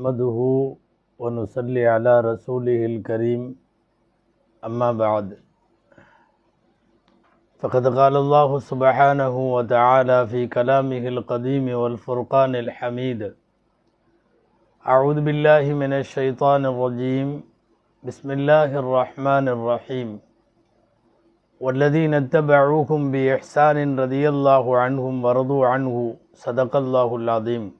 نحمده ونصلي على رسوله الكريم. أما بعد فقد قال الله سبحانه وتعالى في كلامه القديم والفرقان الحميد أعوذ بالله من الشيطان الرجيم. بسم الله الرحمن الرحيم. والذين اتبعوهم بإحسان رضي الله عنهم ورضوا عنه صدق الله العظيم.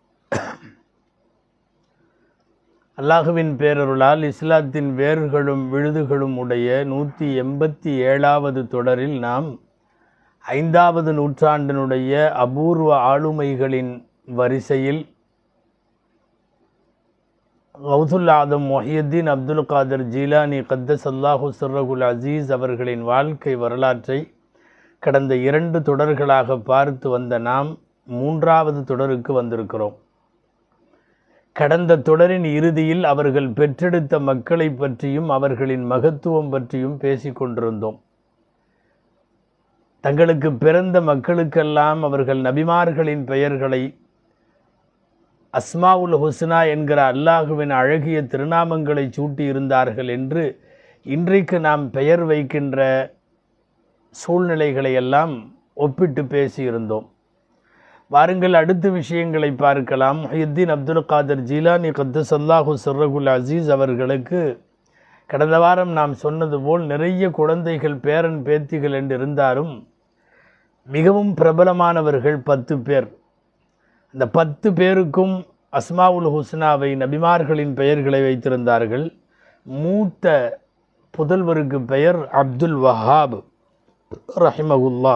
அல்லாஹுவின் பேரருளால் இஸ்லாத்தின் வேர்களும் விழுதுகளும் உடைய நூற்றி எண்பத்தி ஏழாவது தொடரில் நாம் ஐந்தாவது நூற்றாண்டினுடைய அபூர்வ ஆளுமைகளின் வரிசையில் கௌதுல் ஆதம் மொஹியுத்தீன் அப்துல் காதர் ஜீலானி கத்தஸ் அல்லாஹு சர்ரகுல் அசீஸ் அவர்களின் வாழ்க்கை வரலாற்றை கடந்த இரண்டு தொடர்களாக பார்த்து வந்த நாம் மூன்றாவது தொடருக்கு வந்திருக்கிறோம். கடந்த தொடரின் இறுதியில் அவர்கள் பெற்றெடுத்த மக்களை பற்றியும் அவர்களின் மகத்துவம் பற்றியும் பேசிக்கொண்டிருந்தோம் தங்களுக்கு பிறந்த மக்களுக்கெல்லாம் அவர்கள் நபிமார்களின் பெயர்களை அஸ்மாவுல் ஹுஸ்னா என்கிற அல்லாஹுவின் அழகிய திருநாமங்களை சூட்டியிருந்தார்கள் என்று இன்றைக்கு நாம் பெயர் வைக்கின்ற சூழ்நிலைகளை எல்லாம் ஒப்பிட்டு பேசியிருந்தோம். வாருங்கள் அடுத்த விஷயங்களை பார்க்கலாம். முஹியுத்தீன் அப்துல் காதர் ஜீலானி கத்தஸ் அல்லாஹு சர்ரகுல் அசீஸ் அவர்களுக்கு கடந்த வாரம் நாம் சொன்னது போல் நிறைய குழந்தைகள் பேரன் பேத்திகள் என்று இருந்தாலும் மிகவும் பிரபலமானவர்கள் பத்து பேர். இந்த பத்து பேருக்கும் அஸ்மாவுல் ஹுஸ்னாவை நபிமார்களின் பெயர்களை வைத்திருந்தார்கள். மூத்த புதல்வருக்கு பெயர் அப்துல் வஹாப் ரஹிமகுல்லா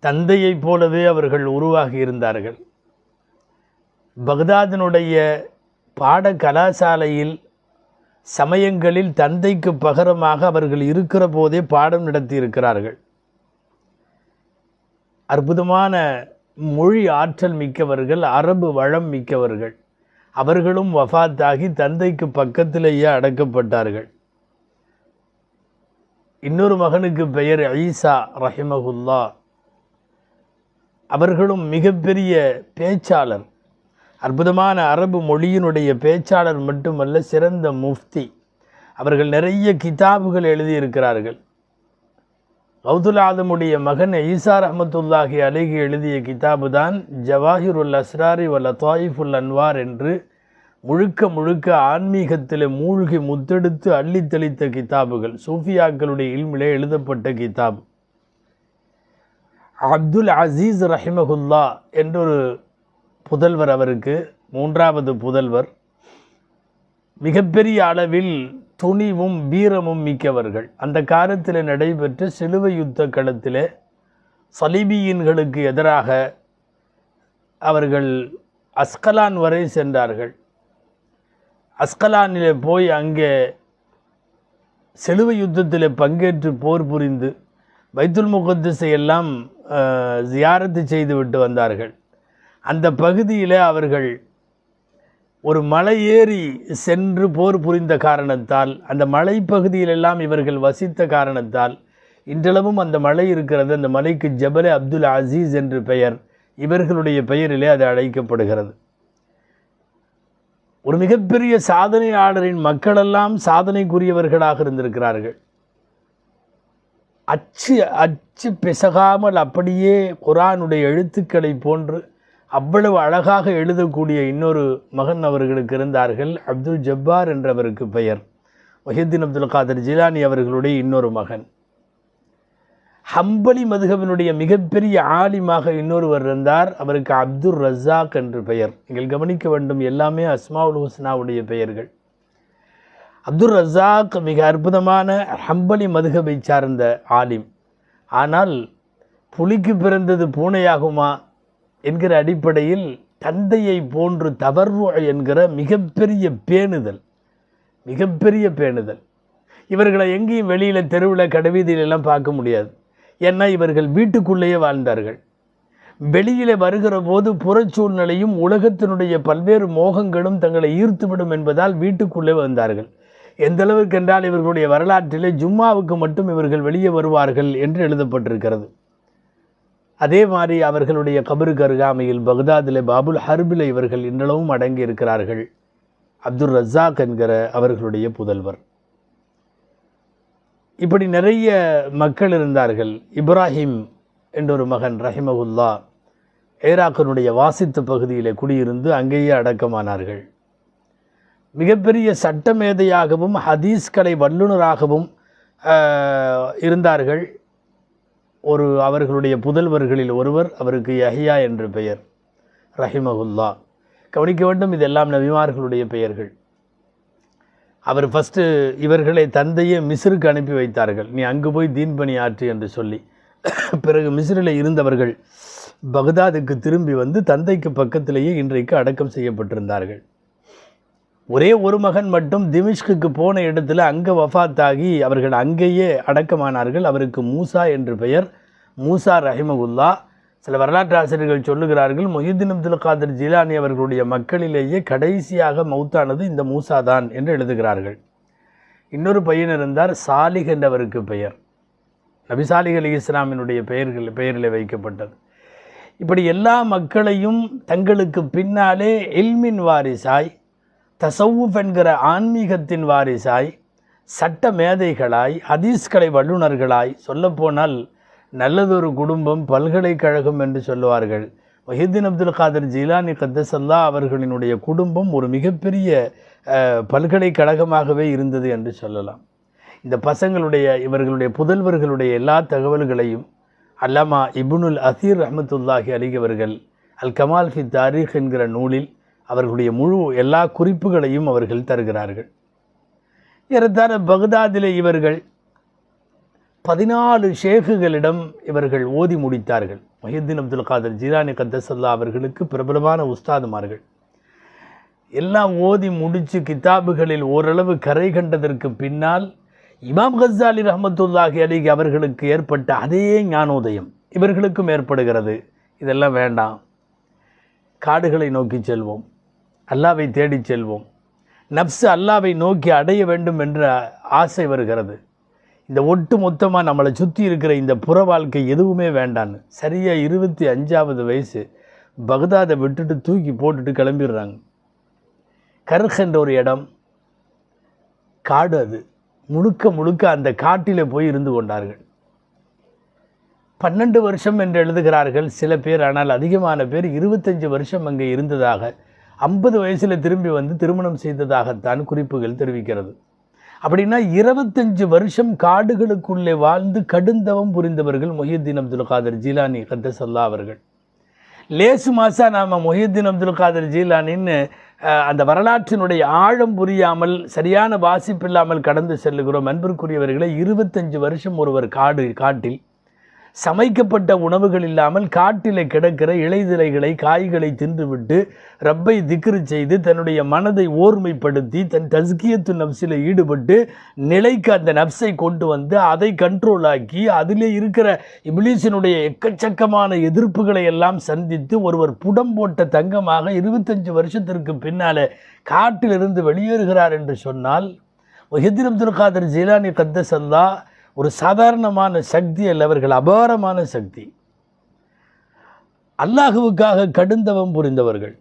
தந்தையைப் போலவே அவர்கள் உருவாகி இருந்தார்கள். பக்தாதினுடைய பாட கலாசாலையில் சமயங்களில் தந்தைக்கு பகரமாக அவர்கள் இருக்கிற போதே பாடம் நடத்தி இருக்கிறார்கள். அற்புதமான மொழி ஆற்றல் மிக்கவர்கள் அரபு வளம் மிக்கவர்கள் அவர்களும் வஃத்தாகி தந்தைக்கு பக்கத்திலேயே அடக்கப்பட்டார்கள். இன்னொரு மகனுக்கு பெயர் ஐசா ரஹிமகுல்லா அவர்களும் மிகப்பெரிய பேச்சாளர். அற்புதமான அரபு மொழியினுடைய பேச்சாளர் மட்டுமல்ல சிறந்த முஃப்தி. அவர்கள் நிறைய கிதாபுகள் எழுதியிருக்கிறார்கள். கௌதுல் ஆதமுடைய மகன் ஈசா அஹமத்துல்லாஹி அலிகி எழுதிய கிதாபு தான் ஜவாஹிருல் அஸ்ராரி வல்ல தாயிஃபுல் அன்வார் என்று முழுக்க முழுக்க ஆன்மீகத்தில் மூழ்கி முத்தெடுத்து அள்ளி தெளித்த கிதாபுகள். சூஃபியாக்களுடைய இல்மிலே எழுதப்பட்ட கிதாப். அப்துல் அசீஸ் ரஹிமகுல்லா என்றொரு புதல்வர் அவருக்கு மூன்றாவது புதல்வர் மிகப்பெரிய அளவில் துணிவும் வீரமும் மிக்கவர்கள். அந்த காலத்தில் நடைபெற்ற சிலுவை யுத்த களத்தில் சலிபியின்களுக்கு எதிராக அவர்கள் அஸ்கலான் வரை சென்றார்கள். அஸ்கலானில் போய் அங்கே சிலுவை யுத்தத்தில் பங்கேற்று போர் புரிந்து பைத்துல் முகத்திசை எல்லாம் ஜியாரத்து செய்து விட்டு வந்தார்கள். அந்த பகுதியில் அவர்கள் ஒரு மலை ஏறி சென்று போர் புரிந்த காரணத்தால் அந்த மலைப்பகுதியிலெல்லாம் இவர்கள் வசித்த காரணத்தால் இன்றளவும் அந்த மலை இருக்கிறது அந்த மலைக்கு ஜபலே அப்துல் அசீஸ் என்று பெயர் இவர்களுடைய பெயரிலே அது அழைக்கப்படுகிறது. ஒரு மிகப்பெரிய சாதனையாளரின் மக்களெல்லாம் சாதனைக்குரியவர்களாக இருந்திருக்கிறார்கள். அச்சு அச்சு பிசகாமல் அப்படியே குரானுடைய எழுத்துக்களை போன்று அவ்வளவு அழகாக எழுதக்கூடிய இன்னொரு மகன் அவர்களுக்கு இருந்தார்கள். அப்துல் ஜப்பார் என்றவருக்கு பெயர். வஹீத்தீன் அப்துல் காதர் ஜிலானி அவர்களுடைய இன்னொரு மகன். ஹம்பலி மதுகவினுடைய மிகப்பெரிய ஆலிமாக இன்னொருவர் இருந்தார். அவருக்கு அப்துல் ரஸாக் என்று பெயர். நீங்கள் கவனிக்க வேண்டும் எல்லாமே அஸ்மாவுல் ஹுஸ்னாவுடைய பெயர்கள். அப்துல் ரஸாக் மிக அற்புதமான ஹம்பலி மதுகபை சார்ந்த ஆலிம். ஆனால் புலிக்கு பிறந்தது பூனையாகுமா என்கிற அடிப்படையில் தந்தையை போன்று தவறு என்கிற மிகப்பெரிய பேணுதல் மிகப்பெரிய பேணுதல். இவர்களை எங்கேயும் வெளியில் தெருவில் கடைவீதியில எல்லாம் பார்க்க முடியாது. ஏன்னா இவர்கள் வீட்டுக்குள்ளேயே வாழ்ந்தார்கள். வெளியிலே வருகிற போது புறச்சூழ்நிலையும் உலகத்தினுடைய பல்வேறு மோகங்களும் தங்களை ஈர்த்துவிடும் என்பதால் வீட்டுக்குள்ளே வந்தார்கள். எந்த அளவுக்கு என்றால் இவர்களுடைய வரலாற்றிலே ஜும்மாவுக்கு மட்டும் இவர்கள் வெளியே வருவார்கள் என்று எழுதப்பட்டிருக்கிறது. அதே மாதிரி அவர்களுடைய கபருக்கு அருகாமையில் பக்தாதிலே பாபுல் ஹர்பில் இவர்கள் இன்றளவும் அடங்கி இருக்கிறார்கள். அப்துல் ரஸாக் என்கிற அவர்களுடைய புதல்வர். இப்படி நிறைய மக்கள் இருந்தார்கள். இப்ராஹிம் என்றொரு மகன் ரஹிமகுல்லா ஏராக்கனுடைய வாசித்த பகுதியிலே குடியிருந்து அங்கேயே அடக்கமானார்கள். மிகப்பெரிய சட்டமேதையாகவும் ஹதீஸ்களை வல்லுநராகவும் இருந்தார்கள். ஒரு அவர்களுடைய புதல்வர்களில் ஒருவர் அவருக்கு யஹியா என்று பெயர். ரஹிமகுல்லா கவனிக்க வேண்டும் இதெல்லாம் நபிமார்களுடைய பெயர்கள். அவர் ஃபஸ்ட்டு இவர்களை தந்தையே மிஸ்ருக்கு அனுப்பி வைத்தார்கள். நீ அங்கு போய் தீன் பணி ஆற்று என்று சொல்லி. பிறகு மிஸ்ரில் இருந்தவர்கள் பக்தாதுக்கு திரும்பி வந்து தந்தைக்கு பக்கத்திலேயே இன்றைக்கு அடக்கம் செய்யப்பட்டிருந்தார்கள். ஒரே ஒரு மகன் மட்டும் திமிஷ்குக்கு போன இடத்துல அங்கே வஃபாத்தாகி அவர்கள் அங்கேயே அடக்கமானார்கள். அவருக்கு மூசா என்று பெயர். மூசா ரஹிமகுல்லா சில வரலாற்று ஆசிரியர்கள் சொல்லுகிறார்கள் மொஹிதீன் அப்துல் காதர் ஜிலானி அவர்களுடைய மக்களிலேயே கடைசியாக மௌத்தானது இந்த மூசா தான் என்று எழுதுகிறார்கள். இன்னொரு பையன் இருந்தார் சாலிக் என்றவருக்கு பெயர். நபி சாலிக் அலி இஸ்லாமினுடைய பெயர்கள் பெயரில் வைக்கப்பட்டது. இப்படி எல்லா மக்களையும் தங்களுக்கு பின்னாலே எல்மின் வாரிசாய் தசவுஃப் என்கிற ஆன்மீகத்தின் வாரிசாய் சட்ட மேதைகளாய் ஹதீஸ்கலை வல்லுநர்களாய் சொல்லப்போனால் நல்லதொரு குடும்பம் பல்கலைக்கழகம் என்று சொல்லுவார்கள். மஹிதீன் அப்துல் காதர் ஜீலானி கத்தசல்லா அவர்களினுடைய குடும்பம் ஒரு மிகப்பெரிய பல்கலைக்கழகமாகவே இருந்தது என்று சொல்லலாம். இந்த பசங்களுடைய இவர்களுடைய புதல்வர்களுடைய எல்லா தகவல்களையும் அல்லாமா இபுனுல் அசீர் ரஹமத்துல்லாஹி அலிகவர்கள் அல் கமால் ஃபி தாரீக் என்கிற நூலில் அவர்களுடைய முழு எல்லா குறிப்புகளையும் அவர்கள் தருகிறார்கள். ஏறத்தாழ பக்தாதிலே இவர்கள் பதினாலு ஷேகுகளிடம் இவர்கள் ஓதி முடித்தார்கள். மொஹித்தீன் அப்துல் காதர் ஜீரானி கத்தசல்லா அவர்களுக்கு பிரபலமான உஸ்தாதுமார்கள். எல்லாம் ஓதி முடித்து கிதாபுகளில் ஓரளவு கரை கண்டதற்கு பின்னால் இமாம் கசாலி ரஹமத்துல்லாஹி அலிகி அவர்களுக்கு ஏற்பட்ட அதே ஞானோதயம் இவர்களுக்கும் ஏற்படுகிறது. இதெல்லாம் வேண்டாம். காடுகளை நோக்கி செல்வோம். அல்லாவை தேடிச் செல்வோம். நப்சு அல்லாவை நோக்கி அடைய வேண்டும் என்ற ஆசை வருகிறது. இந்த ஒட்டு மொத்தமாக நம்மளை சுற்றி இருக்கிற இந்த புற வாழ்க்கை எதுவுமே வேண்டான்னு. சரியாக இருபத்தி அஞ்சாவது வயசு. பக்தாதை விட்டுட்டு தூக்கி போட்டுட்டு கிளம்பிடுறாங்க. கர்ஹ் ஒரு இடம். காடு அது. முழுக்க முழுக்க அந்த காட்டில் போய் இருந்து கொண்டார்கள். பன்னெண்டு வருஷம் என்று எழுதுகிறார்கள் சில பேர் ஆனால் அதிகமான பேர் இருபத்தஞ்சு வருஷம் அங்கே இருந்ததாக ஐம்பது வயசில் திரும்பி வந்து திருமணம் செய்ததாகத்தான் குறிப்புகள் தெரிவிக்கிறது. அப்படின்னா இருபத்தஞ்சு வருஷம் காடுகளுக்குள்ளே வாழ்ந்து கடுந்தவம் புரிந்தவர்கள் மொஹியுத்தீன் அப்துல் காதர் ஜீலானி கத்தசல்லா அவர்கள். லேசு மாசா நாம் மொஹியுத்தீன் அப்துல் காதர் ஜீலானின்னு அந்த வரலாற்றினுடைய ஆழம் புரியாமல் சரியான வாசிப்பில்லாமல் கடந்து செல்லுகிறோம். அன்பிற்குரியவர்களை இருபத்தஞ்சு வருஷம் ஒருவர் காடு காட்டில் சமைக்கப்பட்ட உணவுகள் இல்லாமல் காட்டில் கிடக்கிற இலைதிலைகளை காய்களை தின்றுவிட்டு ரப்பை திக்ரு செய்து தன்னுடைய மனதை ஓர்மைப்படுத்தி தன் தஸ்கியத்து நப்சில் ஈடுபட்டு நிலைக்கு அந்த நப்சை கொண்டு வந்து அதை கண்ட்ரோல் ஆக்கி அதிலே இருக்கிற இபிலிசினுடைய எக்கச்சக்கமான எதிர்ப்புகளை எல்லாம் சந்தித்து ஒருவர் புடம் போட்ட தங்கமாக இருபத்தஞ்சு வருஷத்திற்கு பின்னால் காட்டிலிருந்து வெளியேறுகிறார் என்று சொன்னால் ஒஹிதின் அப்துல் காதர் ஜீலானி கத்தசல்லா ஒரு சாதாரணமான சக்தி அல்ல அவர்கள் அபாரமான சக்தி. அல்லாஹுவுக்காக கடுந்தவம் புரிந்தவர்கள்.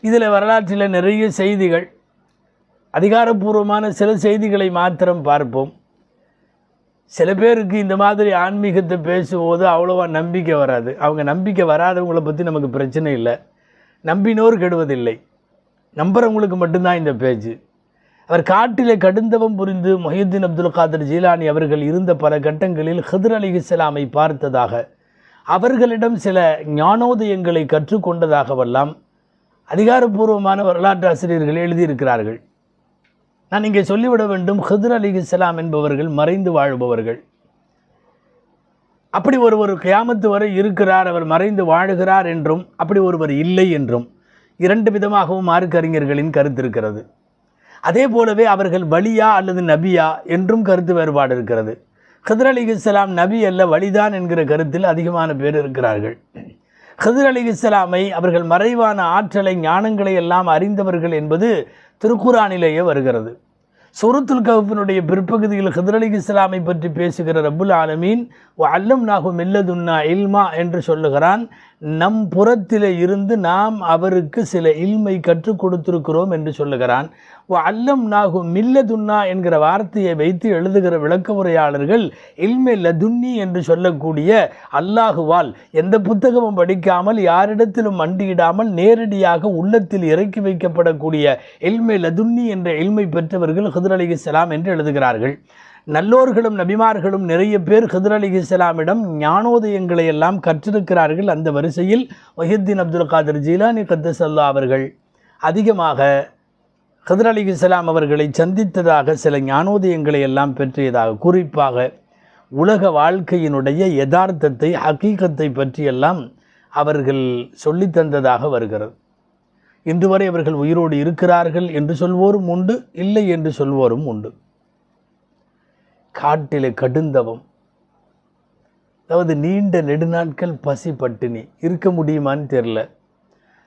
இதில் வரலாற்றில் நிறைய செய்திகள். அதிகாரப்பூர்வமான சில செய்திகளை மாத்திரம் பார்ப்போம். சில பேருக்கு இந்த மாதிரி ஆன்மீகத்தை பேசும்போது அவ்வளோவா நம்பிக்கை வராது. அவங்க நம்பிக்கை வராதவங்களை பற்றி நமக்கு பிரச்சனை இல்லை. நம்பினோர் கெடுவதில்லை. நம்புகிறவங்களுக்கு மட்டும்தான் இந்த பேச்சு அவர் காட்டிலே கடுந்தவம் புரிந்து மொஹியுத்தீன் அப்துல் காதர் ஜீலானி அவர்கள் இருந்த பல கட்டங்களில் ஹிதர் அலி இஸ்லாமை பார்த்ததாக அவர்களிடம் சில ஞானோதயங்களை கற்றுக்கொண்டதாகவெல்லாம் அதிகாரப்பூர்வமான வரலாற்று ஆசிரியர்கள் எழுதியிருக்கிறார்கள். நான் இங்கே சொல்லிவிட வேண்டும் ஹிதர் அலி இஸ்லாம் என்பவர்கள் மறைந்து வாழ்பவர்கள். அப்படி ஒருவர் கியாமத்து வரை இருக்கிறார் அவர் மறைந்து வாழுகிறார் என்றும் அப்படி ஒருவர் இல்லை என்றும் இரண்டு விதமாகவும் மார்க்கறிஞர்களின் கருத்து இருக்கிறது. அதே போலவே அவர்கள் வலியா அல்லது நபியா என்றும் கருத்து வேறுபாடு இருக்கிறது. ஹிதர் அலி இஸ்லாம் நபி அல்ல வழிதான் என்கிற கருத்தில் அதிகமான பேர் இருக்கிறார்கள். ஹிதர் அலி இஸ்லாமை அவர்கள் மறைவான ஆற்றலை ஞானங்களை எல்லாம் அறிந்தவர்கள் என்பது திருக்குறானிலேயே வருகிறது. சூரத்துல் கவுப்பினுடைய பிற்பகுதியில் ஹிதர் அலி இஸ்லாமை பற்றி பேசுகிற ரபுல் ஆலமீன் அல்லம் நாகும் மில்லதுன்னா இல்மா என்று சொல்லுகிறான். நம் புறத்தில் இருந்து நாம் அவருக்கு சில இல்மை கற்றுக் கொடுத்திருக்கிறோம் என்று சொல்லுகிறான். அல்லம் நாகும் மில்லதுன்னா என்கிற வார்த்தையை வைத்து எழுதுகிற விளக்க உரையாளர்கள் இல்மை லதுன்னி என்று சொல்லக்கூடிய அல்லாஹுவால் எந்த புத்தகமும் படிக்காமல் யாரிடத்திலும் மண்டியிடாமல் நேரடியாக உள்ளத்தில் இறக்கி வைக்கப்படக்கூடிய இல்மை லதுன்னி என்ற இல்மை பெற்றவர்கள் ஹிதர் அலி என்று எழுதுகிறார்கள். நல்லோர்களும் நபிமார்களும் நிறைய பேர் ஹதர் அலி இஸ்லாமிடம் ஞானோதயங்களை எல்லாம் கற்றிருக்கிறார்கள் அந்த வரிசையில் வஹித்தீன் அப்துல் காதர் ஜீலானி கத்தசல்லா அவர்கள் அதிகமாக ஹதர் அலி இஸ்லாம் அவர்களை சந்தித்ததாக சில ஞானோதயங்களை எல்லாம் பெற்றியதாக குறிப்பாக உலக வாழ்க்கையினுடைய யதார்த்தத்தை ஹக்கீக்கத்தை பற்றியெல்லாம் அவர்கள் சொல்லித் தந்ததாக வருகிறது. இன்று வரை அவர்கள் உயிரோடு இருக்கிறார்கள் என்று சொல்வோரும் உண்டு இல்லை என்று சொல்வோரும் உண்டு. காட்டிலே கடுந்தவம். அதாவது நீண்ட நெடுநாட்கள் பசி பட்டினி. இருக்க முடியுமான்னு தெரில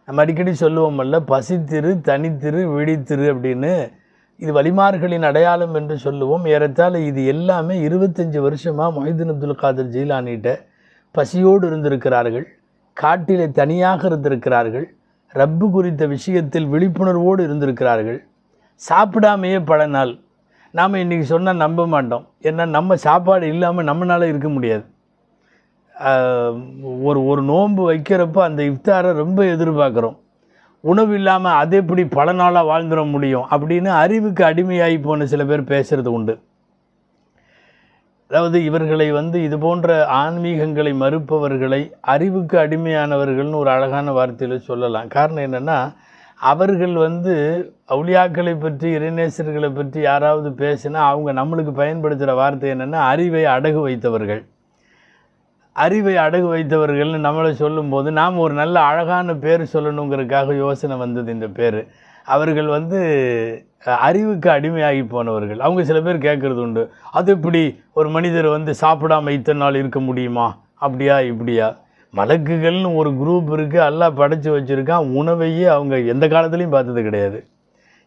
நம்ம அடிக்கடி சொல்லுவோமல்ல பசித்திரு தனித்திரு விழித்திரு அப்படின்னு. இது வலிமார்களின் அடையாளம் என்று சொல்லுவோம். ஏறத்தால் இது எல்லாமே இருபத்தஞ்சி வருஷமாக மொஹிதீன் அப்துல் காதர் ஜெயிலானிட்ட பசியோடு இருந்திருக்கிறார்கள். காட்டிலே தனியாக இருந்திருக்கிறார்கள். ரப்பு குறித்த விஷயத்தில் விழிப்புணர்வோடு இருந்திருக்கிறார்கள். சாப்பிடாமையே பல நாள். நாம் இன்றைக்கி சொன்னால் நம்ப மாட்டோம். ஏன்னா நம்ம சாப்பாடு இல்லாமல் நம்மளால் இருக்க முடியாது. ஒரு ஒரு நோன்பு வைக்கிறப்ப அந்த இஃப்தாரை ரொம்ப எதிர்பார்க்குறோம். உணவு இல்லாமல் அது எப்படி பல நாளாக வாழ்ந்துட முடியும் அப்படின்னு அறிவுக்கு அடிமையாகி போன சில பேர் பேசுகிறது உண்டு. அதாவது இவர்களை வந்து இது போன்ற ஆன்மீகங்களை மறுப்பவர்களை அறிவுக்கு அடிமையானவர்கள்னு ஒரு அழகான வார்த்தையில் சொல்லலாம். காரணம் என்னென்னா அவர்கள் வந்து அவுளியாக்களை பற்றி இறைநேசர்களை பற்றி யாராவது பேசினா அவங்க நம்மளுக்கு பயன்படுத்துகிற வார்த்தை என்னென்னா அறிவை அடகு வைத்தவர்கள். அறிவை அடகு வைத்தவர்கள்னு நம்மளை சொல்லும்போது நாம் ஒரு நல்ல அழகான பேர் சொல்லணுங்கிறதுக்காக யோசனை வந்தது இந்த பேர். அவர்கள் வந்து அறிவுக்கு அடிமையாகி போனவர்கள். அவங்க சில பேர் கேட்குறது உண்டு. அது இப்படி ஒரு மனிதர் வந்து சாப்பிடாம இத்தனை நாள் இருக்க முடியுமா? அப்படியா இப்படியா? மலக்குகள்னு ஒரு குரூப் இருக்குது எல்லாம் படைச்சி வச்சுருக்கான். உணவையே அவங்க எந்த காலத்துலேயும் பார்த்தது கிடையாது.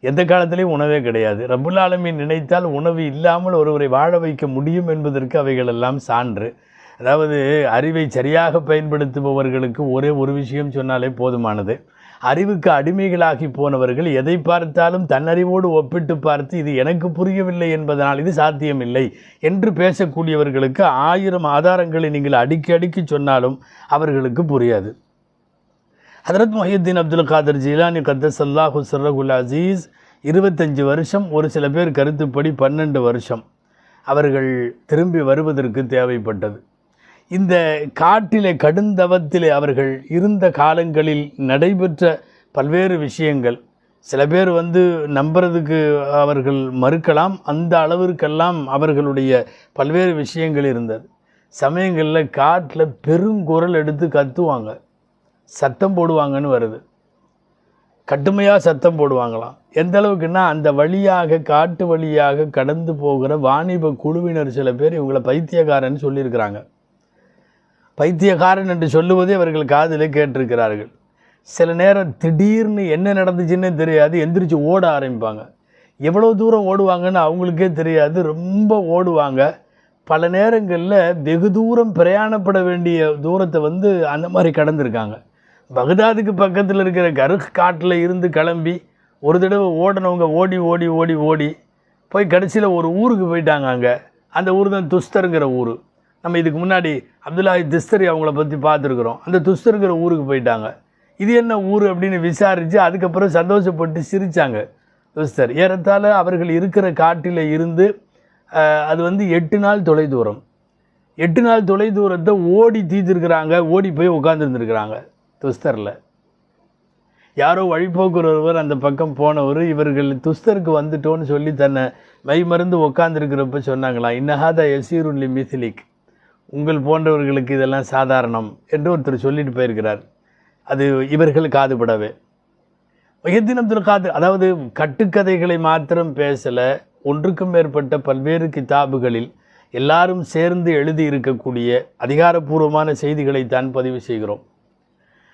எந்த காலத்திலையும் உணவே கிடையாது. ரபுல் ஆலமீன் நினைத்தால் உணவு இல்லாமல் ஒருவரை வாழ வைக்க முடியும் என்பதற்கு அவைகள் எல்லாம் சான்று. அதாவது அறிவை சரியாக பயன்படுத்துபவர்களுக்கு ஒரே ஒரு விஷயம் சொன்னாலே போதுமானது. அறிவுக்கு அடிமைகளாகி போனவர்கள் எதை பார்த்தாலும் தன்னறிவோடு ஒப்பிட்டு பார்த்து இது எனக்கு புரியவில்லை என்பதனால் இது சாத்தியமில்லை என்று பேசக்கூடியவர்களுக்கு ஆயிரம் ஆதாரங்களை நீங்கள் அடுக்கி அடுக்கி சொன்னாலும் அவர்களுக்கு புரியாது. ஹதரத் மொஹியுத்தீன் அப்துல் காதர் ஜீலானி கத்தஸ் அல்லாஹு சர்ரகுல் அசீஸ் இருபத்தஞ்சு வருஷம் ஒரு சில பேர் கருத்துப்படி பன்னெண்டு வருஷம் அவர்கள் திரும்பி வருவதற்கு தேவைப்பட்டது. இந்த காட்டிலே கடுந்தவத்திலே அவர்கள் இருந்த காலங்களில் நடைபெற்ற பல்வேறு விஷயங்கள். சில பேர் வந்து நம்புறதுக்கு அவர்கள் மறுக்கலாம் அந்த அளவிற்கெல்லாம் அவர்களுடைய பல்வேறு விஷயங்கள் இருந்தது. சமயங்களில் காட்டில் பெருங்குரல் எடுத்து கத்துவாங்க. சத்தம் போடுவாங்கன்னு வருது. கடுமையாக சத்தம் போடுவாங்களாம். எந்த அளவுக்குன்னா அந்த வழியாக காட்டு வழியாக கடந்து போகிற வாணிப குழுவினர் சில பேர் இவங்களை பைத்தியக்காரன்னு சொல்லியிருக்கிறாங்க. பைத்தியக்காரன் என்று சொல்லுவதே அவர்கள் காதில் கேட்டிருக்கிறார்கள். சில நேரம் திடீர்னு என்ன நடந்துச்சுன்னே தெரியாது எந்திரிச்சு ஓட ஆரம்பிப்பாங்க. எவ்வளோ தூரம் ஓடுவாங்கன்னு அவங்களுக்கே தெரியாது ரொம்ப ஓடுவாங்க. பல நேரங்களில் வெகு தூரம் பிரயாணப்பட வேண்டிய தூரத்தை வந்து அந்த மாதிரி கடந்திருக்காங்க. பகதாதுக்கு பக்கத்தில் இருக்கிற கருக் காட்டில் இருந்து கிளம்பி ஒரு தடவை ஓடினவங்க ஓடி ஓடி ஓடி ஓடி போய் கடைசியில் ஒரு ஊருக்கு போயிட்டாங்க அங்கே. அந்த ஊர் தான் துஸ்தருங்கிற ஊர். நம்ம இதுக்கு முன்னாடி அப்துல்லாஹி திஸ்தரி அவங்கள பற்றி பார்த்துருக்குறோம். அந்த துஸ்தருங்கிற ஊருக்கு போயிட்டாங்க. இது என்ன ஊர் அப்படின்னு விசாரித்து அதுக்கப்புறம் சந்தோஷப்பட்டு சிரித்தாங்க துஸ்தர். ஏறத்தாழ அவர்கள் இருக்கிற காட்டில் இருந்து அது வந்து எட்டு நாள் தொலைதூரம். எட்டு நாள் தொலைதூரத்தை ஓடி தீர்த்துருக்குறாங்க ஓடி போய் உட்காந்துருந்துருக்குறாங்க துஸ்தரில். யாரோ வழிபோக்குற ஒருவர் அந்த பக்கம் போனவர் இவர்கள் துஸ்தருக்கு வந்துட்டோன்னு சொல்லி தன்னை மை மருந்து உட்காந்துருக்கிறப்ப சொன்னாங்களாம் இன்னஹாதா யசீருல்லி மிசிலிக் உங்கள் போன்றவர்களுக்கு இதெல்லாம் சாதாரணம் என்று ஒருத்தர் சொல்லிட்டு போயிருக்கிறார். அது இவர்கள் காதுபடவே மொஹியத்தின் அப்துல் காதர் அதாவது கட்டுக்கதைகளை மாத்திரம் பேசலை ஒன்றுக்கும் மேற்பட்ட பல்வேறு கிதாபுகளில் எல்லாரும் சேர்ந்து எழுதி இருக்கக்கூடிய அதிகாரப்பூர்வமான செய்திகளை தான் பதிவு செய்கிறோம்.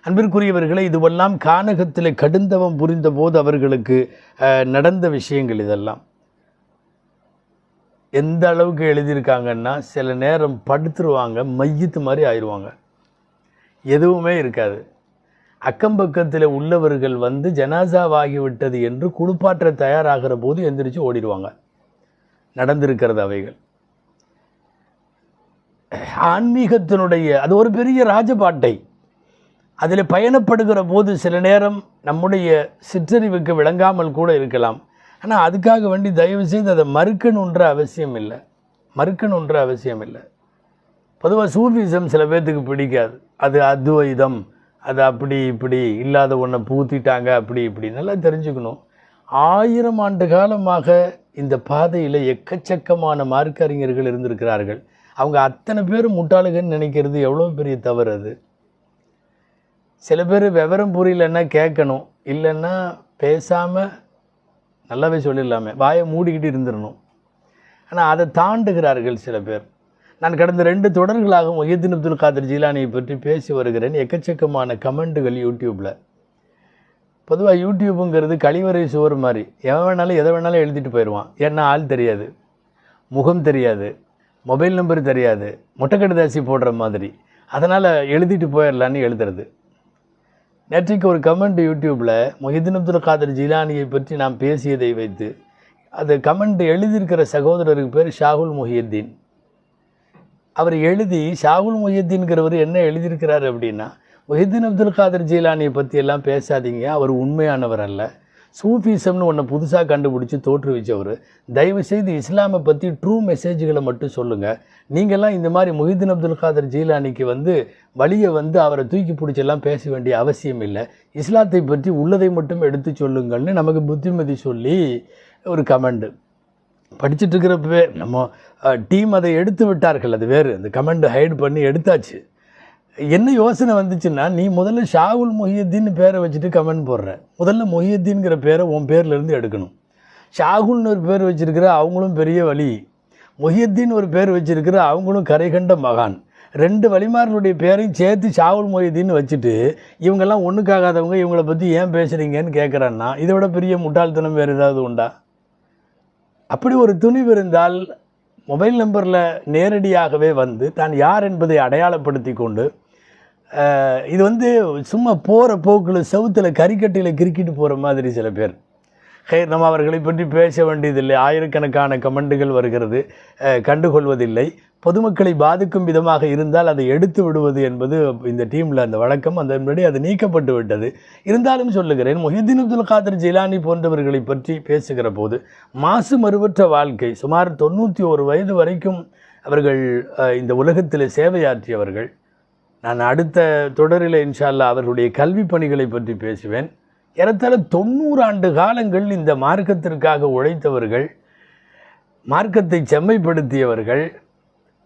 அன்பிற்குரியவர்களை இதுவெல்லாம் கானகத்தில் கடுந்தவம் புரிந்தபோது அவர்களுக்கு நடந்த விஷயங்கள் இதெல்லாம். எந்த அளவுக்கு எழுதியிருக்காங்கன்னா சில நேரம் படுத்துருவாங்க மையத்து மாதிரி ஆயிடுவாங்க எதுவுமே இருக்காது. அக்கம் பக்கத்தில் உள்ளவர்கள் வந்து ஜனாசாவாகிவிட்டது என்று குளிப்பாற்ற தயாராகிற போது எந்திரிச்சு ஓடிடுவாங்க. நடந்திருக்கிறது அவைகள். ஆன்மீகத்தினுடைய அது ஒரு பெரிய ராஜபாட்டை. அதில் பயணப்படுகிற போது சில நேரம் நம்முடைய சிற்றறிவுக்கு விளங்காமல் கூட இருக்கலாம். ஆனால் அதுக்காக வேண்டி தயவு செய்து அதை மறுக்கணுன்ற அவசியம் இல்லை. மறுக்கணுன்ற அவசியம் இல்லை. பொதுவாக சூஃபிசம் சில பேர்த்துக்கு பிடிக்காது. அது அத்வைதம் அது அப்படி இப்படி இல்லாத ஒன்றை பூத்திட்டாங்க அப்படி இப்படி நல்லா தெரிஞ்சுக்கணும். ஆயிரம் ஆண்டு காலமாக இந்த பாதையில் எக்கச்சக்கமான மார்க்க அறிஞர்கள் இருந்திருக்கிறார்கள். அவங்க அத்தனை பேர் முட்டாளுகன்னு நினைக்கிறது எவ்வளோ பெரிய தவறு அது. சில பேர் விவரம் புரியலன்னா கேட்கணும். இல்லைன்னா பேசாமல் நல்லாவே சொல்லிடலாமே. வாயை மூடிக்கிட்டு இருந்துடணும் ஆனால் அதை தாண்டுகிறார்கள் சில பேர். நான் கடந்த ரெண்டு தொடர்களாக மொஹியத்தின் அப்துல் காதர் ஜீலானியை பற்றி பேசி வருகிறேன். எக்கச்சக்கமான கமெண்ட்டுகள் யூடியூப்பில் பொதுவாக யூடியூப்புங்கிறது கழிவறை சுவர் மாதிரி. எவன் வேணாலும் எதை வேணாலும் எழுதிட்டு போயிடுவான். ஏன்னா ஆள் தெரியாது. முகம் தெரியாது. மொபைல் நம்பர் தெரியாது. முட்டைக்கடுதாசி போடுற மாதிரி. அதனால் எழுதிட்டு போயிடலான்னு எழுதுறது. நேற்றைக்கு ஒரு கமெண்ட் யூடியூப்பில் மொஹிதீன் அப்துல் காதர் ஜிலானியை பற்றி நாம் பேசியதை வைத்து அது கமெண்ட் எழுதியிருக்கிற சகோதரருக்கு பேர் ஷாகுல் மொஹியுத்தீன். அவர் எழுதி ஷாகுல் மொஹியுத்தீன்கிறவர் என்ன எழுதியிருக்கிறார் அப்படின்னா மொஹிதீன் அப்துல் காதர் ஜீலானியை பற்றியெல்லாம் பேசாதீங்க அவர் உண்மையானவர் அல்ல. சூஃபிசம்னு ஒன்று புதுசாக கண்டுபிடிச்சி தோற்றுவிச்சவர். தயவுசெய்து இஸ்லாமை பற்றி ட்ரூ மெசேஜ்களை மட்டும் சொல்லுங்கள் நீங்கள்லாம் இந்த மாதிரி முஹிதீன் அப்துல் காதர் ஜீலானிக்கு வந்து வழியை வந்து அவரை தூக்கி பிடிச்செல்லாம் பேச வேண்டிய அவசியம் இல்லை. இஸ்லாத்தை பற்றி உள்ளதை மட்டும் எடுத்து சொல்லுங்கள்னு நமக்கு புத்திமதி சொல்லி ஒரு கமெண்டு. படிச்சுட்டு இருக்கிறப்பவே நம்ம டீம் அதை எடுத்து விட்டார்கள். அது வேறு. அந்த கமெண்ட் ஹைட் பண்ணி எடுத்தாச்சு. என்ன யோசனை வந்துச்சுன்னா நீ முதல்ல ஷாகுல் மொஹியத்தின்னு பேரை வச்சுட்டு கமெண்ட் போடுற. முதல்ல மொஹியத்தின்ங்கிற பேரை உன் பேர்லேருந்து எடுக்கணும். ஷாகுல்னு ஒரு பேர் வச்சுருக்கிற அவங்களும் பெரிய வழி. மொஹியத்தின் ஒரு பேர் வச்சுருக்கிற அவங்களும் கரைகண்ட மகான். ரெண்டு வழிமார்களுடைய பேரையும் சேர்த்து ஷாவுல் மொஹியத்தின்னு வச்சுட்டு இவங்கெல்லாம் ஒன்றுக்காகாதவங்க இவங்களை பற்றி ஏன் பேசுகிறீங்கன்னு கேட்குறான்னா இதை விட பெரிய முட்டாள்தனம் வேறு ஏதாவது உண்டா? அப்படி ஒரு துணிவு இருந்தால் மொபைல் நம்பரில் நேரடியாகவே வந்து தான் யார் என்பதை அடையாளப்படுத்தி கொண்டு இது வந்து சும்மா போகிற போக்கில் செவுத்தில் கறிக்கட்டையில் கிறுக்கிட்டு போகிற மாதிரி சில பேர். ஹே நம்ம அவர்களை பற்றி பேச வேண்டியதில்லை. ஆயிரக்கணக்கான கமெண்டுகள் வருகிறது. கண்டுகொள்வதில்லை. பொதுமக்களை பாதிக்கும் விதமாக இருந்தால் அதை எடுத்து விடுவது என்பது இந்த டீமில் அந்த வழக்கம். அதன்படி அது நீக்கப்பட்டு விட்டது. இருந்தாலும் சொல்லுகிறேன் மொஹிதீன் அப்துல் காதர் ஜிலானி போன்றவர்களை பற்றி பேசுகிற போது மாசு மறுவற்ற வாழ்க்கை சுமார் தொண்ணூற்றி ஒரு வயது வரைக்கும் அவர்கள் இந்த உலகத்தில் சேவையாற்றியவர்கள் நான் அடுத்த தொடரில் இன்ஷால்லா அவர்களுடைய கல்வி பணிகளை பற்றி பேசுவேன். ஏறத்தாழ தொண்ணூறு ஆண்டு காலங்கள் இந்த மார்க்கத்திற்காக உழைத்தவர்கள் மார்க்கத்தை செம்மைப்படுத்தியவர்கள்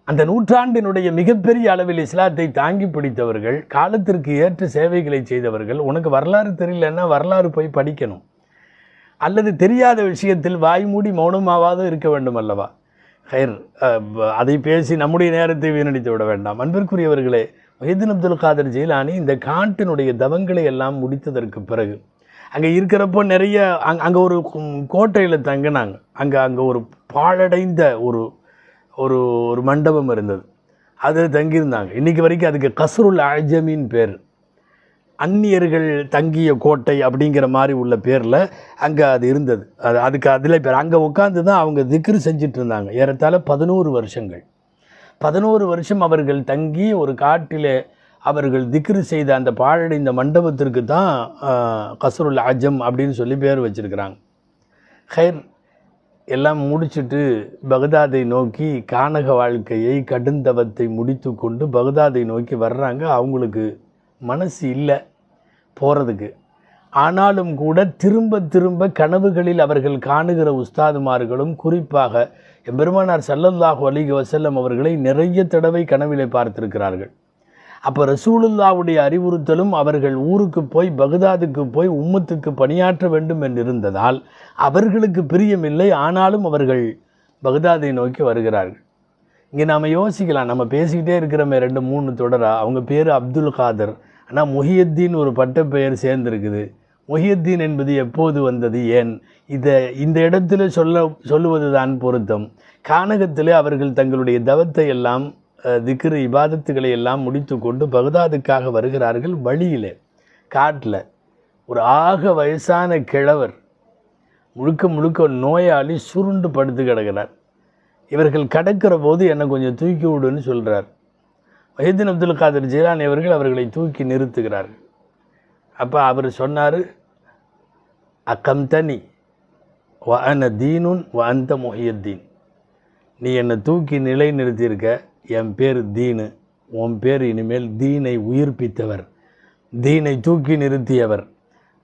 அந்த நூற்றாண்டினுடைய மிகப்பெரிய அளவில் இஸ்லாத்தை தாங்கி பிடித்தவர்கள் காலத்திற்கு ஏற்ற சேவைகளை செய்தவர்கள் உனக்கு வரலாறு தெரியலன்னா வரலாறு போய் படிக்கணும். அல்லது தெரியாத விஷயத்தில் வாய்மூடி மௌனமாவது இருக்க வேண்டும் அல்லவா? ஹைர் அதை பேசி நம்முடைய நேரத்தை வீணடித்து விட வேண்டாம். அன்பிற்குரியவர்களே வயதின் அப்துல் காதர் ஜெயிலானி இந்த காட்டினுடைய தவங்களை எல்லாம் முடித்ததற்கு பிறகு அங்கே இருக்கிறப்போ நிறைய அங் அங்கே ஒரு கோட்டையில் தங்கினாங்க. அங்கே அங்கே ஒரு பாழடைந்த ஒரு ஒரு ஒரு மண்டபம் இருந்தது. அது தங்கியிருந்தாங்க. இன்றைக்கி வரைக்கும் அதுக்கு கசருல் அஜமின் பேர். அந்நியர்கள் தங்கிய கோட்டை அப்படிங்கிற மாதிரி உள்ள பேரில் அங்கே அது இருந்தது. அது அதுக்கு அதில் பேர். அங்கே உட்காந்து தான் அவங்க திக்ரு செஞ்சுட்டு இருந்தாங்க. ஏறத்தாழ பதினோரு வருஷங்கள். பதினோரு வருஷம் அவர்கள் தங்கி ஒரு காட்டில் அவர்கள் திக்ரு செய்த அந்த பாழடைந்த மண்டபத்திற்கு தான் கசருல் அஜம் அப்படின்னு சொல்லி பேர் வச்சிருக்கிறாங்க. ஹைர் எல்லாம் முடிச்சுட்டு பகதாதை நோக்கி கானக வாழ்க்கையை கடுந்தவத்தை முடித்து கொண்டு பகதாதை நோக்கி வர்றாங்க. அவங்களுக்கு மனசு இல்லை போகிறதுக்கு ஆனாலும் கூட திரும்ப திரும்ப கனவுகளில் அவர்கள் காணுகிற உஸ்தாதுமார்களும் குறிப்பாக எம்பெருமானார் சல்லல்லாஹு அலிக வசல்லம் அவர்களை நிறைய தடவை கனவிலே பார்த்திருக்கிறார்கள். அப்போ ரசூலுல்லாவுடைய அறிவுறுத்தலும் அவர்கள் ஊருக்கு போய் பகதாதுக்கு போய் உம்மத்துக்கு பணியாற்ற வேண்டும் என்றிருந்ததால் அவர்களுக்கு பிரியமில்லை. ஆனாலும் அவர்கள் பகதாதை நோக்கி வருகிறார்கள். இங்கே நாம் யோசிக்கலாம். நம்ம பேசிக்கிட்டே இருக்கிறோமே ரெண்டு மூணு தொடராக அவங்க பேர் அப்துல் காதர். ஆனால் முஹியத்தீன் ஒரு பட்ட பெயர் முஹியத்தீன் என்பது எப்போது வந்தது ஏன்? இதை இந்த இடத்துல சொல்ல சொல்லுவது தான் பொருத்தம். கானகத்திலே அவர்கள் தங்களுடைய தவத்தை எல்லாம் திக்ரு இபாதத்துகளை எல்லாம் முடித்து கொண்டு பகதாதுக்காக வருகிறார்கள் வழியிலே காட்டில். ஒரு ஆக வயசான கிழவர் முழுக்க முழுக்க நோயாளி சுருண்டு படுத்து கிடக்கிறார். இவர்கள் கடக்கிற போது என்னை கொஞ்சம் தூக்கி விடுன்னு சொல்கிறார் வயதின் அப்துல் காதர் ஜீலானி அவர்கள் அவர்களை தூக்கி நிறுத்துகிறார்கள். அப்போ அவர் சொன்னார் அக்கம் தனி வ அன தீனுன் வ அந்த மொஹியத்தீன். நீ என்னை தூக்கி நிலை நிறுத்தியிருக்க என் பேர் தீனு உன் பேர் இனிமேல் தீனை உயிர்ப்பித்தவர் தீனை தூக்கி நிறுத்தியவர்.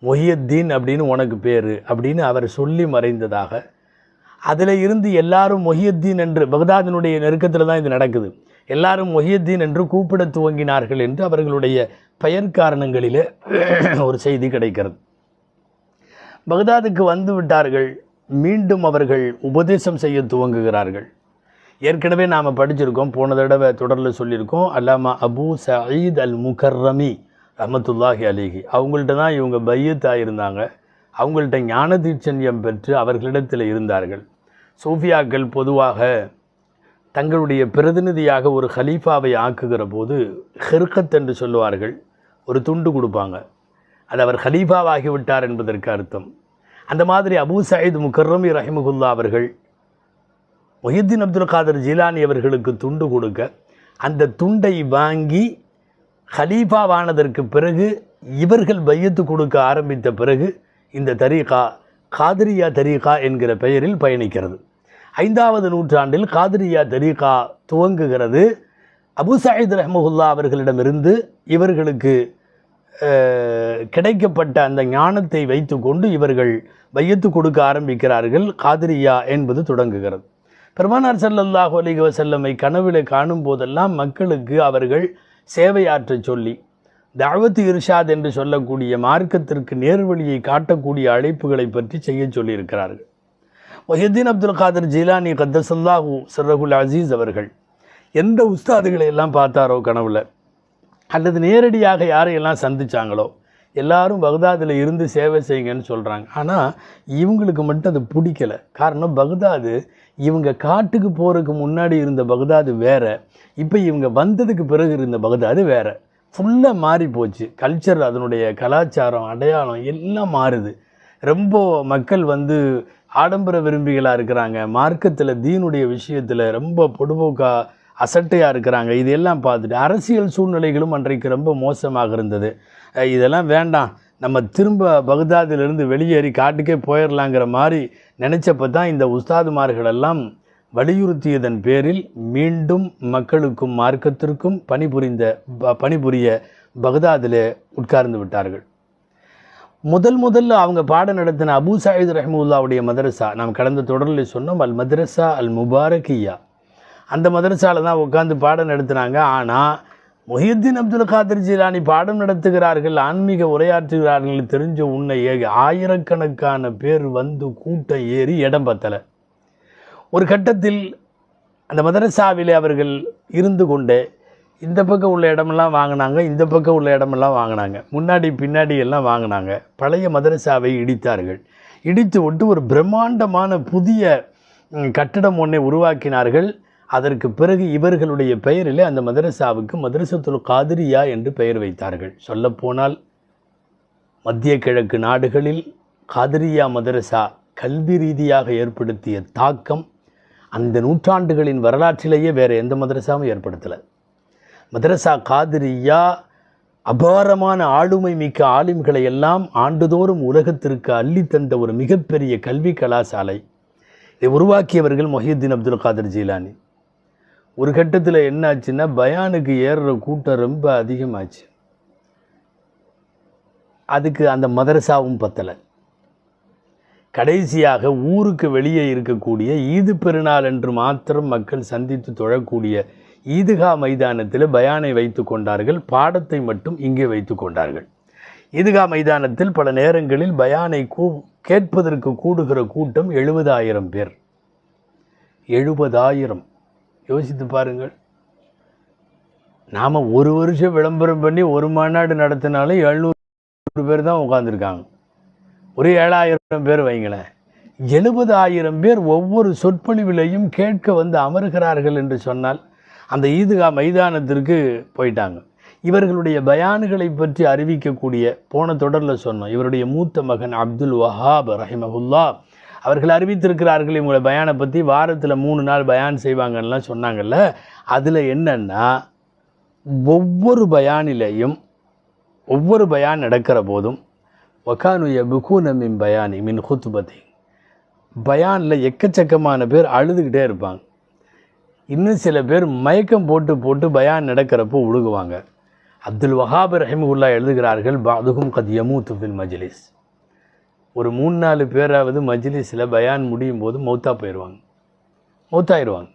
மொஹியத்தீன் அப்படின்னு உனக்கு பேர் அப்படின்னு அவர் சொல்லி மறைந்ததாக அதில் இருந்து எல்லாரும் மொஹியத்தீன் என்று பகதாதினுடைய நெருக்கத்தில் தான் இது நடக்குது. எல்லாரும் மொஹியத்தீன் என்று கூப்பிட துவங்கினார்கள் என்று அவர்களுடைய பெயர் காரணங்களிலே ஒரு செய்தி கிடைக்கிறது. பகதாதுக்கு வந்து விட்டார்கள் மீண்டும் அவர்கள் உபதேசம் செய்ய துவங்குகிறார்கள். ஏற்கனவே நாம் படிச்சிருக்கோம் போன தடவை தொடரில் சொல்லியிருக்கோம் அல்லாமா அபூ சயீத் அல் முகர்ரமி ரமத்துல்லாஹி அலிஹி. அவங்கள்ட்ட தான் இவங்க பையத்தாக இருந்தாங்க அவங்கள்ட்ட ஞான தீட்சண்யம் பெற்று அவர்களிடத்தில் இருந்தார்கள். சூஃபியாக்கள் பொதுவாக தங்களுடைய பிரதிநிதியாக ஒரு ஹலீஃபாவை ஆக்குகிற போது ஹெர்கத் என்று சொல்லுவார்கள். ஒரு துண்டு கொடுப்பாங்க. அது அவர் ஹலீஃபாவாகி விட்டார் என்பதற்கு அர்த்தம். அந்த மாதிரி அபூ சயீத் முக்கர்ரமி ரஹிமகுல்லா அவர்கள் மொஹித்தீன் அப்துல் காதர் ஜிலானி அவர்களுக்கு துண்டு கொடுக்க அந்த துண்டை வாங்கி ஹலீஃபாவானதற்கு பிறகு இவர்கள் பையத்து கொடுக்க ஆரம்பித்த பிறகு இந்த தரீகா காதிரியா தரீகா என்கிற பெயரில் பயணிக்கிறது. ஐந்தாவது நூற்றாண்டில் காதிரியா தரீகா துவங்குகிறது. அபு சயீத் அவர்களிடமிருந்து இவர்களுக்கு கிடைக்கப்பட்ட அந்த ஞானத்தை வைத்துக்கொண்டு இவர்கள் வையத்து கொடுக்க ஆரம்பிக்கிறார்கள் காதிரியா என்பது தொடங்குகிறது. பெருமானார் ஸல்லல்லாஹு அலைஹி செல்லமை கனவிலே காணும் போதெல்லாம் மக்களுக்கு அவர்கள் சேவையாற்றச் சொல்லி தாவத்து இர்ஷாத் என்று சொல்லக்கூடிய மார்க்கத்திற்கு நேர்வழியை காட்டக்கூடிய அழைப்புகளை பற்றி செய்ய சொல்லியிருக்கிறார்கள். ஒஹிதீன் அப்துல் காதர் ஜீலானி கத்தசல்லாஹூ சிர்ரகுல் அசீஸ் அவர்கள் எந்த உஸ்தாதுகளை எல்லாம் பார்த்தாரோ கனவுல? அல்லது நேரடியாக யாரையெல்லாம் சந்திச்சாங்களோ? எல்லாரும் பகதாதில் இருந்து சேவை செய்யுங்கன்னு சொல்கிறாங்க ஆனால் இவங்களுக்கு மட்டும் அது பிடிக்கல. காரணம் பகதாது இவங்க காட்டுக்கு போகிறதுக்கு முன்னாடி இருந்த பகதாது வேறு. இப்போ இவங்க வந்ததுக்கு பிறகு இருந்த பகதாது வேறு. ஃபுல்லாக மாறி போச்சு. கல்ச்சர் அதனுடைய கலாச்சாரம் அடையாளம் எல்லாம் மாறுது. ரொம்ப மக்கள் வந்து ஆடம்பர விரும்பிகளாக இருக்கிறாங்க. மார்க்கத்தில் தீனுடைய விஷயத்தில் ரொம்ப பொடுபோக்கா அசட்டையாக இருக்கிறாங்க. இதெல்லாம் பார்த்துட்டு அரசியல் சூழ்நிலைகளும் அன்றைக்கு ரொம்ப மோசமாக இருந்தது. இதெல்லாம் வேண்டாம். நம்ம திரும்ப பகுதாதிலிருந்து வெளியேறி காட்டுக்கே போயிடலாங்கிற மாதிரி நினச்சப்ப தான் இந்த உஸ்தாதுமார்கள் எல்லாம் வலியுறுத்தியதன் பேரில் மீண்டும் மக்களுக்கும் மார்க்கத்திற்கும் பணிபுரிந்த ப- பணிபுரிய பகதாதிலே உட்கார்ந்து விட்டார்கள். முதல் முதல்ல அவங்க பாடம் நடத்தின அபு சாயித் ரஹமுல்லாவுடைய மதரசா நாம் கடந்த தொடரில் சொன்னோம் அல் மதரசா அல் முபாரக்கியா அந்த மதரசாவில் தான் உட்காந்து பாடம் நடத்தினாங்க. ஆனால் முஹியுத்தீன் அப்துல் காதர் ஜிலானி பாடம் நடத்துகிறார்கள் ஆன்மீக உரையாற்றுகிறார்கள் தெரிஞ்ச உன்னை ஆயிரக்கணக்கான பேர் வந்து கூட்டம் ஏறி இடம் பத்தலை. ஒரு கட்டத்தில் அந்த மதரசாவிலே அவர்கள் இருந்து கொண்டே இந்த பக்கம் உள்ள இடமெல்லாம் வாங்கினாங்க இந்த பக்கம் உள்ள இடமெல்லாம் வாங்கினாங்க. முன்னாடி பின்னாடி எல்லாம் வாங்கினாங்க. பழைய மதரசாவை இடித்தார்கள். இடித்து விட்டு ஒரு பிரம்மாண்டமான புதிய கட்டடம் ஒன்றை உருவாக்கினார்கள். அதற்கு பிறகு இவர்களுடைய பெயரிலே அந்த மதரசாவுக்கு மதரசத்துல் காதிரியா என்று பெயர் வைத்தார்கள். சொல்லப்போனால் மத்திய கிழக்கு நாடுகளில் காதிரியா மதரசா கல்வி ரீதியாக ஏற்படுத்திய தாக்கம் அந்த நூற்றாண்டுகளின் வரலாற்றிலேயே வேறு எந்த மதரசாவும் ஏற்படுத்தலை. மதரசா காதிரியா அபாரமான ஆளுமை மிக்க ஆலிம்களை எல்லாம் ஆண்டுதோறும் உலகத்திற்கு அள்ளி தந்த ஒரு மிகப்பெரிய கல்வி கலாசாலை. இதை உருவாக்கியவர்கள் மொஹியுத்தீன் அப்துல் காதர் ஜீலானி. ஒரு கட்டத்தில் என்னாச்சுன்னா பயானுக்கு ஏறுற கூட்டம் ரொம்ப அதிகமாச்சு. அதுக்கு அந்த மதரசாவும் பத்தலை. கடைசியாக ஊருக்கு வெளியே இருக்கக்கூடிய ஈது பெருநாள் என்று மாத்திரம் மக்கள் சந்தித்து தொழக்கூடிய ஈதுகா மைதானத்தில் பயானை வைத்து கொண்டார்கள். பாடத்தை மட்டும் இங்கே வைத்து கொண்டார்கள். ஈதுகா மைதானத்தில் பல நேரங்களில் பயானை கூ கேட்பதற்கு கூடுகிற கூட்டம் எழுபதாயிரம் பேர். எழுபதாயிரம். யோசித்து பாருங்கள். நாம் ஒரு வருஷம் விளம்பரம் பண்ணி ஒரு மாநாடு நடத்தினாலும் எழுநூறு பேர் தான் உட்காந்துருக்காங்க ஒரு ஏழாயிரம் பேர் வைங்களேன். எழுபதாயிரம் பேர் ஒவ்வொரு சொற்பொழிவிலையும் கேட்க வந்து அமர்கிறார்கள் என்று சொன்னால் அந்த ஈதுகா மைதானத்திற்கு போயிட்டாங்க. இவர்களுடைய பயான்களை பற்றி அறிவிக்கக்கூடிய போன தொடரில் சொன்னோம் இவருடைய மூத்த மகன் அப்துல் வஹாப் ரஹிமஹுல்லா அவர்கள் அறிவித்திருக்கிறார்கள் இவங்களை பயானை பற்றி வாரத்தில் மூணு நாள் பயான் செய்வாங்கலாம் சொன்னாங்கல்ல அதில் என்னென்னா ஒவ்வொரு பயானிலையும் ஒவ்வொரு பயான் நடக்கிற போதும் ஒக்கானுய யபுகூன பயானி மின் ஹுத்துபதி பயானில் எக்கச்சக்கமான பேர் அழுதுகிட்டே இருப்பாங்க. இன்னும் சில பேர் மயக்கம் போட்டு போட்டு பயான் நடக்கிறப்போ உழுகுவாங்க. அப்துல் வஹாப் ரஹிமுல்லா எழுதுகிறார்கள் பாதுகும் கத் யமூத்து ஃபில் மஜ்லிஸ். ஒரு மூணு நாலு பேராவது மஜ்லிஸில் பயான் முடியும் போது மௌத்தா போயிடுவாங்க மௌத்தாயிடுவாங்க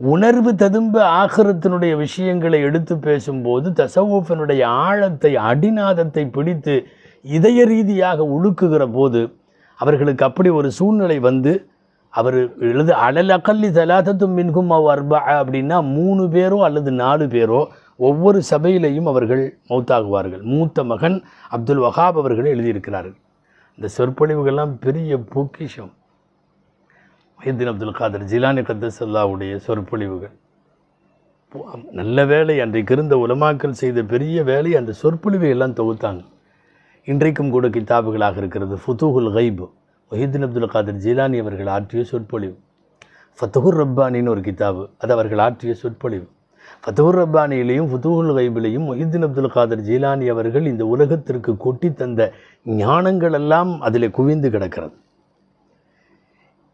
உணர்வு ததும்ப ஆகரத்தினுடைய விஷயங்களை எடுத்து பேசும்போது தசவூஃபனுடைய ஆழத்தை அடிநாதத்தை பிடித்து இதய ரீதியாக உழுக்குகிற போது அவர்களுக்கு அப்படி ஒரு சூழ்நிலை வந்து அவர் எழுது அழல் அக்கல்லி தலாதத்தும் மின்கும் அவ் அர்பா அப்படின்னா மூணு பேரோ அல்லது நாலு பேரோ ஒவ்வொரு சபையிலையும் அவர்கள் மௌத்தாகுவார்கள். மூத்த மகன் அப்துல் வஹாப் அவர்கள் எழுதியிருக்கிறார்கள். இந்த சொற்பொழிவுகள்லாம் பெரிய பொக்கிஷம். மஹிதீன் அப்துல் காதர் ஜிலானி கத்தசல்லாவுடைய சொற்பொழிவுகள். நல்ல வேலை அன்றைக்கு இருந்த உலமாக்கல் செய்த பெரிய வேலை அந்த சொற்பொழிவை எல்லாம் தொகுத்தாங்க. இன்றைக்கும் கூட கித்தாபுகளாக இருக்கிறது ஃபுதூஹுல் கைபு மொஹிதீன் அப்துல் காதர் ஜீலானி அவர்கள் ஆற்றிய சொற்பொழிவு. ஃபத்துஹுர் ரப்பானின்னு ஒரு கித்தாபு அது அவர்கள் ஆற்றிய சொற்பொழிவு. ஃபதூர் ரப்பானியிலையும் ஃபுதூல் கைபிலையும் மொஹிதீன் அப்துல் காதர் ஜீலானி அவர்கள் இந்த உலகத்திற்கு கொட்டி தந்த ஞானங்கள் எல்லாம் அதில் குவிந்து கிடக்கிறது.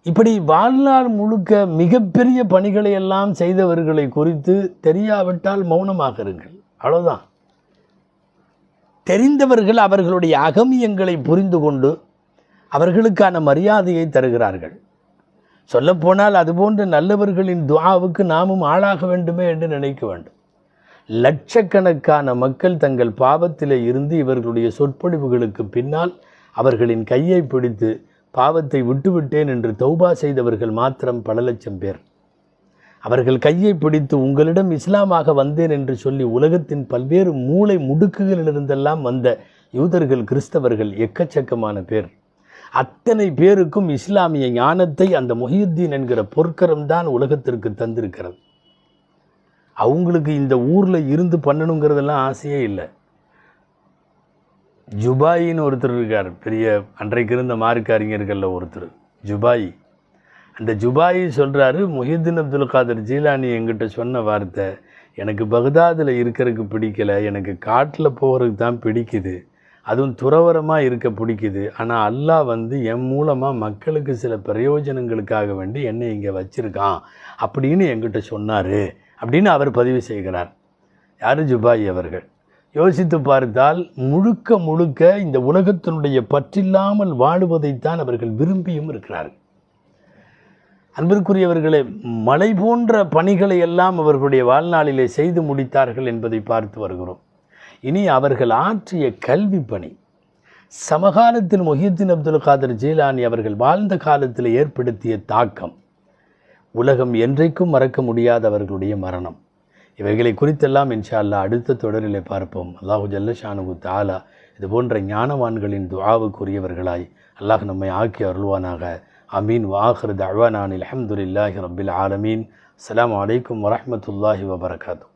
இப்படி வாழ்நாள் முழுக்க மிகப்பெரிய பணிகளை எல்லாம் செய்தவர்களை குறித்து தெரியாவிட்டால் மௌனமாக இருங்கள். அவ்வளோதான் தெரிந்தவர்கள் அவர்களுடைய அகமியங்களை புரிந்து கொண்டு அவர்களுக்கான மரியாதையை தருகிறார்கள். சொல்லப்போனால் அதுபோன்ற நல்லவர்களின் துவாவுக்கு நாமும் ஆளாக வேண்டுமே என்று நினைக்க வேண்டும். லட்சக்கணக்கான மக்கள் தங்கள் பாவத்திலே இருந்து இவர்களுடைய சொற்பொழிவுகளுக்கு பின்னால் அவர்களின் கையை பிடித்து பாவத்தை விட்டுவிட்டேன் என்று தௌபா செய்தவர்கள் மாத்திரம் பல லட்சம் பேர். அவர்கள் கையை பிடித்து உங்களிடம் இஸ்லாமாக வந்தேன் என்று சொல்லி உலகத்தின் பல்வேறு மூளை முடுக்குகளிலிருந்தெல்லாம் வந்த யூதர்கள் கிறிஸ்தவர்கள் எக்கச்சக்கமான பேர். அத்தனை பேருக்கும் இஸ்லாமிய ஞானத்தை அந்த மொஹியுத்தீன் என்கிற பொற்கரம் தான் உலகத்திற்கு தந்திருக்கிறது. அவங்களுக்கு இந்த ஊரில் இருந்து பண்ணணுங்கிறதெல்லாம் ஆசையே இல்லை. ஜுபாயின்னு ஒருத்தர் இருக்கார் பெரிய அன்றைக்கு இருந்த மார்க்க அறிஞர்களில் ஒருத்தர் ஜுபாயி. அந்த ஜுபாயி சொல்கிறாரு முஹிதீன் அப்துல் காதர் ஜீலானி எங்கிட்ட சொன்ன வார்த்தை எனக்கு பகதாதில் இருக்கிறதுக்கு பிடிக்கலை எனக்கு காட்டில் போகிறதுக்கு தான் பிடிக்குது அதுவும் துறவரமாக இருக்க பிடிக்குது. ஆனால் அல்லாஹ் வந்து என் மூலமாக மக்களுக்கு சில பிரயோஜனங்களுக்காக வேண்டி என்னை இங்கே வச்சுருக்கான் அப்படின்னு எங்கிட்ட சொன்னார் அப்படின்னு அவர் பதிவு செய்கிறார். யார்? ஜுபாயி அவர்கள். யோசித்து பார்த்தால் முழுக்க முழுக்க இந்த உலகத்தினுடைய பற்றில்லாமல் வாழுவதைத்தான் அவர்கள் விரும்பியும் இருக்கிறார்கள். அன்பிற்குரியவர்களே மலை போன்ற பணிகளை எல்லாம் அவர்களுடைய வாழ்நாளிலே செய்து முடித்தார்கள் என்பதை பார்த்து வருகிறோம். இனி அவர்கள் ஆற்றிய கல்வி பணி. சமகாலத்தில் மொஹியுத்தீன் அப்துல் காதர் ஜீலானி அவர்கள் வாழ்ந்த காலத்தில் ஏற்படுத்திய தாக்கம். உலகம் என்றைக்கும் மறக்க முடியாத அவர்களுடைய மரணம். இவைகளை குறித்தெல்லாம் இன்ஷா அல்லாஹ் அடுத்த தொடரிலே பார்ப்போம். அல்லாஹு ஜல்லஷானு தாலா இது போன்ற ஞானவான்களின் துவாவுக்குரியவர்களாய் அல்லாஹ் நம்மை ஆக்கி அருள்வானாக. அமீன் வாஹர் தவானான் அஹமதுல்லாஹி ரபில் ஆலமீன். அலாம் அலைக்கும் வரமத்துல்லாஹி வபரகாத்து.